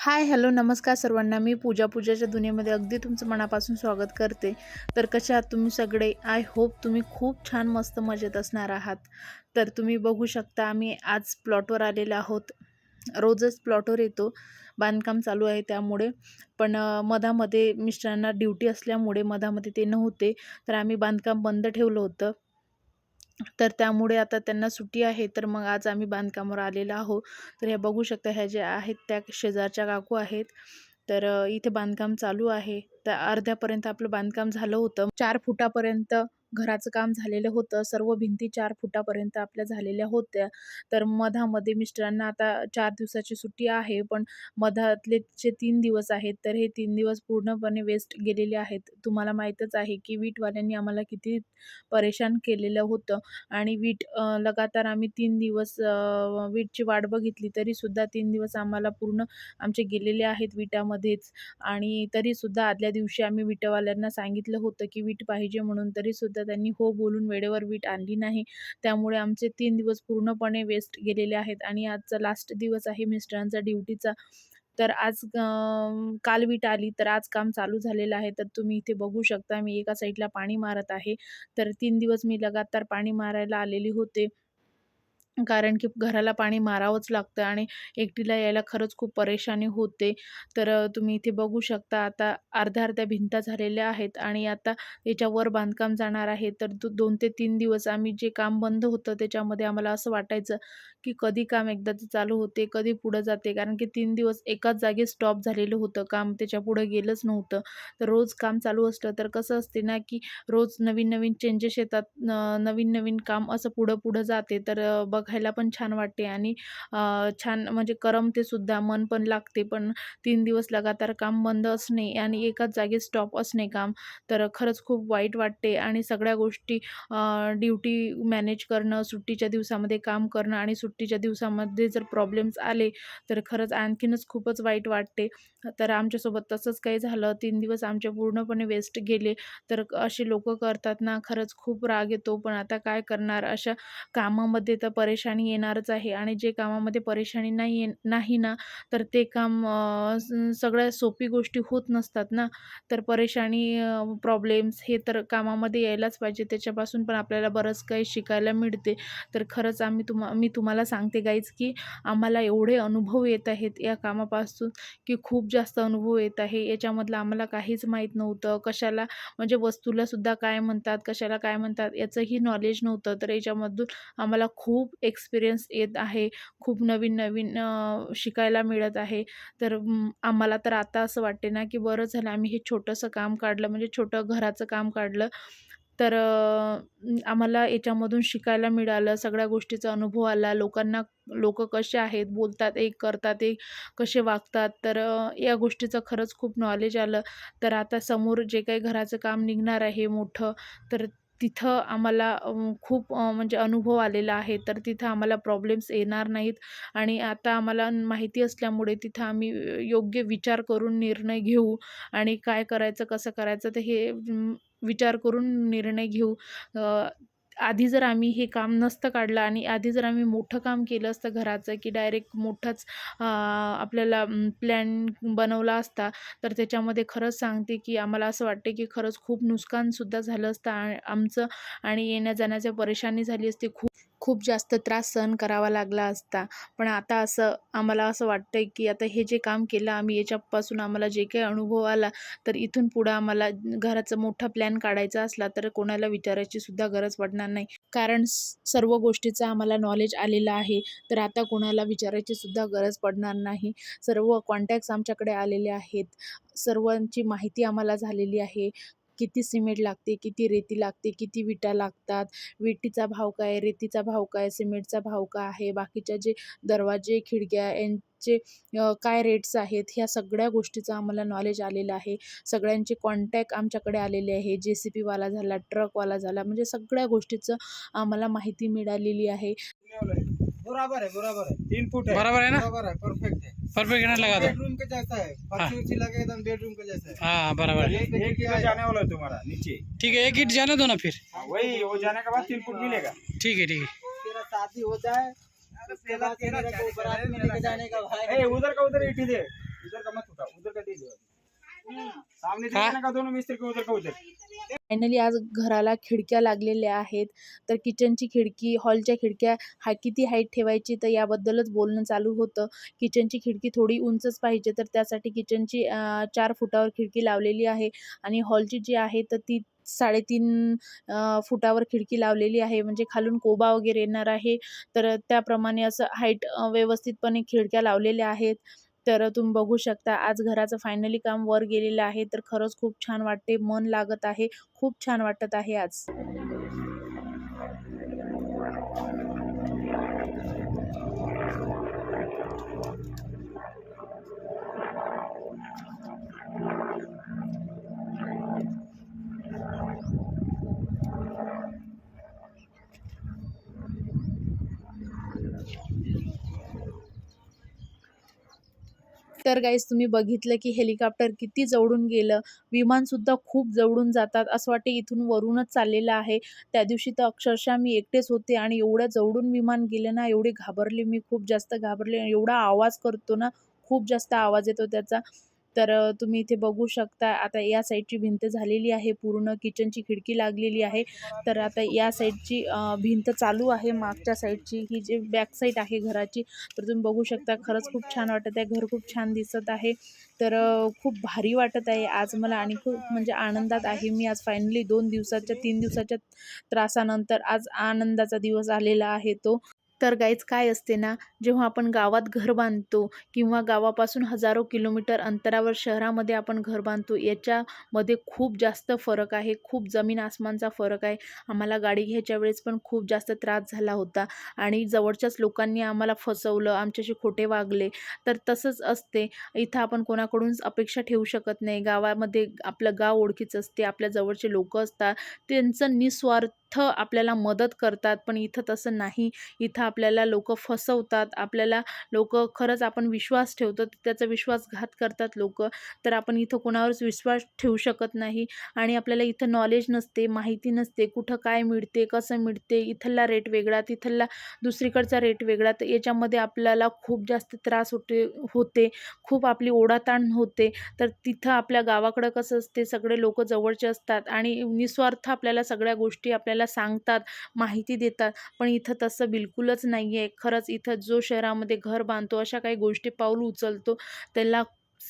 Hi hello नमस्कार सर्वांना. मी पूजा पूजाच्या दुनियेमध्ये अगदी तुमचं मनापासून स्वागत करते. तर कसे आहात तुम्ही सगळे? आय होप तुम्ही खूप छान मस्त मजेत असणार आहात. तर तुम्ही बघू शकता आम्ही आज प्लॉटवर आलेलो आहोत. रोजच प्लॉटवर येतो. बांधकाम चालू आहे त्यामुळे. पण मधामध्ये मिस्टरांना ड्युटी असल्यामुळे मधामध्ये ते नव्हते. तर आम्ही बांधकाम बंद ठेवलं होतं. तर त्यामुळे आता त्यांना सुट्टी आहे तर मग आज आम्ही बांधकामावर आलेलो आहोत. तर हे बघू शकता ह्या ज्या आहेत त्या शेजारच्या काकू आहेत. तर इथे बांधकाम चालू आहे. तर अर्ध्यापर्यंत आपलं बांधकाम झालं होतं. चार फुटापर्यंत घराचं काम झालेलं होतं. सर्व भिंती चार फुटापर्यंत आपल्या झालेल्या होत्या. तर मधामध्ये मिस्टरांना आता चार दिवसाची सुट्टी आहे पण मधातले जे तीन दिवस आहेत. तर हे तीन दिवस पूर्णपणे वेस्ट गेलेले आहेत. तुम्हाला माहीतच आहे की वीटवाल्यांनी आम्हाला किती परेशान केलेलं होतं. आणि वीट लगातार आम्ही तीन दिवस वीटची वाट बघितली तरीसुद्धा तीन दिवस आम्हाला पूर्ण आमचे गेलेले आहेत विटामध्येच. आणि तरीसुद्धा आदल्या दिवशी आम्ही विटवाल्यांना सांगितलं होतं की वीट पाहिजे म्हणून तरीसुद्धा त्यांनी हो बोलून वेळेवर वीट आणली नाही. त्यामुळे आमचे तीन दिवस पूर्णपणे वेस्ट गेलेले आहेत. आणि आजचा लास्ट दिवस आहे मिस्टरांचा ड्युटीचा. तर आज काल वीट आली तर आज काम चालू झालेलं आहे. तर तुम्ही इथे बघू शकता मी एका साईडला पाणी मारत आहे. तर तीन दिवस मी लगातार पाणी मारायला आलेली होते. कारण की घराला पाणी मारावंच लागतं आणि एकटीला यायला खरंच खूप परेशानी होते. तर तुम्ही इथे बघू शकता आता अर्ध्या अर्ध्या भिंता झालेल्या आहेत आणि आता याच्यावर बांधकाम जाणार आहे. तर दोन ते तीन दिवस आम्ही जे काम बंद होतं त्याच्यामध्ये आम्हाला असं वाटायचं की कधी काम एकदाचं चालू होते कधी पुढं जाते. कारण की तीन दिवस एकाच जागी स्टॉप झालेलं होतं. काम त्याच्या पुढं गेलंच नव्हतं. तर रोज काम चालू असलं तर कसं असते ना की रोज नवीन नवीन चेंजेस येतात. नवीन नवीन काम असं पुढं पुढं जाते. तर बघायला पण छान वाटते. आणि छान म्हणजे करमते सुद्धा. मन पण लागते. पण तीन दिवस लगातार काम बंद असणे आणि एकाच जागी स्टॉप असणे काम तर खरंच खूप वाईट वाटते. आणि सगळ्या गोष्टी ड्युटी मॅनेज करणं सुट्टीच्या दिवसामध्ये काम करणं आणि सुट्टीच्या दिवसामध्ये जर प्रॉब्लेम्स आले तर खरंच आणखीनच खूपच वाईट वाटते. तर आमच्यासोबत तसंच काही झालं. तीन दिवस आमचे पूर्णपणे वेस्ट गेले. तर असे लोक करतात ना खरंच खूप राग येतो. पण आता काय करणार? अशा कामामध्ये तर परेशानी येणारच आहे. आणि जे कामामध्ये परेशानी नाही ये नाही ना तर ते काम सगळ्या सोपी गोष्टी होत नसतात ना. तर परेशानी प्रॉब्लेम्स हे तर कामामध्ये यायलाच पाहिजे. त्याच्यापासून पण आपल्याला बरंच काही शिकायला मिळते. तर खरंच आम्ही तुम्हा मी तुम्हाला सांगते गाईज की आम्हाला एवढे अनुभव येत आहेत या कामापासून की खूप जास्त अनुभव येत आहे. याच्यामधलं आम्हाला काहीच माहीत नव्हतं. कशाला म्हणजे वस्तूला सुद्धा काय म्हणतात कशाला काय म्हणतात याचंही नॉलेज नव्हतं. तर याच्यामधून आम्हाला खूप एक्सपिरियन्स येत आहे. खूप नवीन नवीन शिकायला मिळत आहे. तर आम्हाला तर आता असं वाटते ना की बरं झालं. आम्ही हे छोटंसं काम काढलं म्हणजे छोटं घराचं काम काढलं. तर आम्हाला याच्यामधून शिकायला मिळालं. सगळ्या गोष्टीचा अनुभव आला. लोकांना लोक कसे आहेत बोलतात एक करतात एक कसे वागतात. तर या गोष्टीचं खरंच खूप नॉलेज आलं. तर आता समोर जे काही घराचं काम निघणार आहे मोठं तर तिथं आम्हाला खूप म्हणजे अनुभव आलेला आहे. तर तिथं आम्हाला प्रॉब्लेम्स येणार नाहीत. आणि आता आम्हाला माहिती असल्यामुळे तिथं आम्ही योग्य विचार करून निर्णय घेऊ. आणि काय करायचं कसं करायचं तर हे विचार करून निर्णय घेऊ. आधी जर आम्ही हे काम नसतं काढलं आणि आधी जर आम्ही मोठं काम केलं असतं घराचं की डायरेक्ट मोठाच आपल्याला प्लॅन बनवला असता तर त्याच्यामध्ये खरंच सांगते की आम्हाला असं वाटते की खरंच खूप नुकसानसुद्धा झालं असतं. आमचं आणि येण्या परेशानी झाली असती. खूप खूप जास्त त्रास सहन करावा लागला असता. पण आता असं आम्हाला असं वाटतंय की आता हे जे काम केलं आम्ही याच्यापासून आम्हाला जे काही अनुभव आला तर इथून पुढं आम्हाला घराचा मोठा प्लॅन काढायचा असला तर कोणाला विचारायची सुद्धा गरज पडणार नाही. कारण सर्व गोष्टीचं आम्हाला नॉलेज आलेलं आहे तर आता कोणाला विचारायची सुद्धा गरज पडणार नाही. सर्व कॉन्टॅक्ट्स आमच्याकडे आलेले आहेत. सर्वांची माहिती आम्हाला झालेली आहे. किती सिमेंट लागते किती रेती लागते किती विटा लागतात विटीचा भाव काय रेतीचा भाव काय सिमेंटचा भाव काय आहे बाकीच्या जे दरवाजे खिडक्या यांचे काय रेट्स आहेत ह्या सगळ्या गोष्टीचं आम्हाला नॉलेज आलेलं आहे. सगळ्यांचे कॉन्टॅक्ट आमच्याकडे आलेले आहे. जे सी पीवाला झाला ट्रकवाला झाला म्हणजे सगळ्या गोष्टीचं आम्हाला माहिती मिळालेली आहे. बराबर है बराबर है। तीन फुट है। बराबर है ना? बराबर है परफेक्ट है। परफेक्ट लगा दो। बेडरूम के जैसा है फर्शी लगे एकदम बेडरूम के जैसा है। हाँ बराबर है। एक एक जाने वाला है तुम्हारा नीचे। ठीक है एक ईट जाने दो ना फिर। हाँ, वही वो जाने के बाद तीन फुट मिलेगा। ठीक है ठीक है। तेरा शादी हो जाए उधर का उधर ईटी दे। इधर का मत उठा उधर का दे दो। सामने का दोनों मिस्त्री को उधर का उधर। फायनली आज घराला खिडक्या लागलेल्या आहेत. तर किचनची खिडकी हॉलच्या खिडक्या हा किती हाईट ठेवायची तर याबद्दलच बोलणं चालू होतं. किचनची खिडकी थोडी उंचच पाहिजे तर त्यासाठी किचनची चार फुटावर खिडकी लावलेली आहे आणि हॉलची जी आहे तर ती साडेतीन फुटावर खिडकी लावलेली आहे. म्हणजे खालून कोबा वगैरे येणार आहे. तर त्याप्रमाणे असं हाईट व्यवस्थितपणे खिडक्या लावलेल्या आहेत. तर तुम्ही बघू शकता आज घराचं फायनली काम वर गेलेलं आहे. तर खरंच खूप छान वाटते मन लागत आहे. खूप छान वाटत आहे आज. तर गाईज तुम्ही बघितलं की हेलिकॉप्टर किती जवळून गेलं. विमानसुद्धा खूप जवळून जातात असं वाटते इथून वरूनच चाललेलं आहे. त्या दिवशी तर अक्षरशः मी एकटेच होते आणि एवढं जवळून विमान गेलं ना एवढे घाबरले मी खूप जास्त घाबरले एवढा आवाज करतो ना खूप जास्त आवाज येतो त्याचा. तर तुम्ही इथे बघू शकता आता या साईडची भिंत झालेली आहे पूर्ण किचनची खिडकी लागलेली आहे. तर आता या साईडची भिंत चालू आहे मागच्या साईडची ही जी बॅक साईड आहे घराची तर तुम्ही बघू शकता खरंच खूप छान वाटत आहे घर खूप छान दिसत आहे. तर खूप भारी वाटत आहे आज मला आणि खूप म्हणजे आनंदात आहे मी आज फायनली दोन दिवसाच्या तीन दिवसाच्या त्रासानंतर आज आनंदाचा दिवस आलेला आहे तो. तर गाईज काय असते ना जेव्हा आपण गावात घर बांधतो किंवा गावापासून हजारो किलोमीटर अंतरावर शहरामध्ये आपण घर बांधतो याच्यामध्ये खूप जास्त फरक आहे. खूप जमीन आसमानचा फरक आहे. आम्हाला गाडी घ्यायच्या वेळेस पण खूप जास्त त्रास झाला होता आणि जवळच्याच लोकांनी आम्हाला फसवलं आमच्याशी खोटे वागले. तर तसंच असते. इथं आपण कोणाकडून अपेक्षा ठेवू शकत नाही. गावामध्ये आपलं गाव ओळखीचं असते आपल्या जवळचे लोक असतात. त्यांचं निस्वार्थ इथं आपल्याला मदत करतात पण इथं तसं नाही. इथं आपल्याला लोक फसवतात आपल्याला लोक खरंच आपण विश्वास ठेवतो तर त्याचा विश्वासघात करतात लोक. तर आपण इथं कोणावरच विश्वास ठेवू शकत नाही आणि आपल्याला इथं नॉलेज नसते माहिती नसते कुठं काय मिळते कसं मिळते इथला रेट वेगळा तिथला दुसरीकडचा रेट वेगळा तर याच्यामध्ये आपल्याला खूप जास्त त्रास होते होते. खूप आपली ओढाताण होते. तर तिथं आपल्या गावाकडं कसं असते सगळे लोक जवळचे असतात आणि निस्वार्थ आपल्याला सगळ्या गोष्टी आपल्याला सांगतात माहिती देतात. पण इथं तसं बिलकुलच नाही आहे खरंच इथं जो शहरामध्ये घर बांधतो अशा काही गोष्टी पाऊल उचलतो त्याला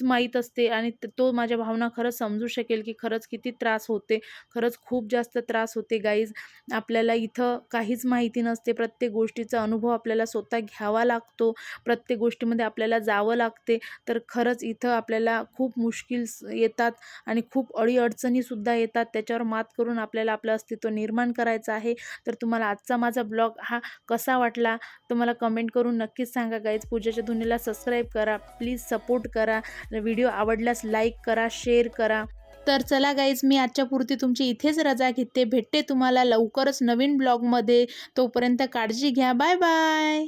माहीत असते आणि तो माझ्या भावना खरंच समजू शकेल की खरंच किती त्रास होते. खरंच खूप जास्त त्रास होते गाईज आपल्याला इथं काहीच माहिती नसते. प्रत्येक गोष्टीचा अनुभव आपल्याला स्वतः घ्यावा लागतो. प्रत्येक गोष्टीमध्ये आपल्याला जावं लागते. तर खरंच इथं आपल्याला खूप मुश्किल येतात आणि खूप अडीअडचणीसुद्धा येतात. त्याच्यावर मात करून आपल्याला आपलं अस्तित्व निर्माण करायचं आहे. तर तुम्हाला आजचा माझा ब्लॉग हा कसा वाटला? तुम्हाला कमेंट करून नक्कीच सांगा गाईज पूजेच्या धुनीला सबस्क्राईब करा. प्लीज सपोर्ट करा. व्हिडिओ आवडल्यास लाईक करा शेअर करा. तर चला गाईज मी आजच्या पुरती तुमची इथेच रजा घेते. भेटते तुम्हाला लवकरच नवीन ब्लॉगमध्ये तोपर्यंत काळजी घ्या. Bye bye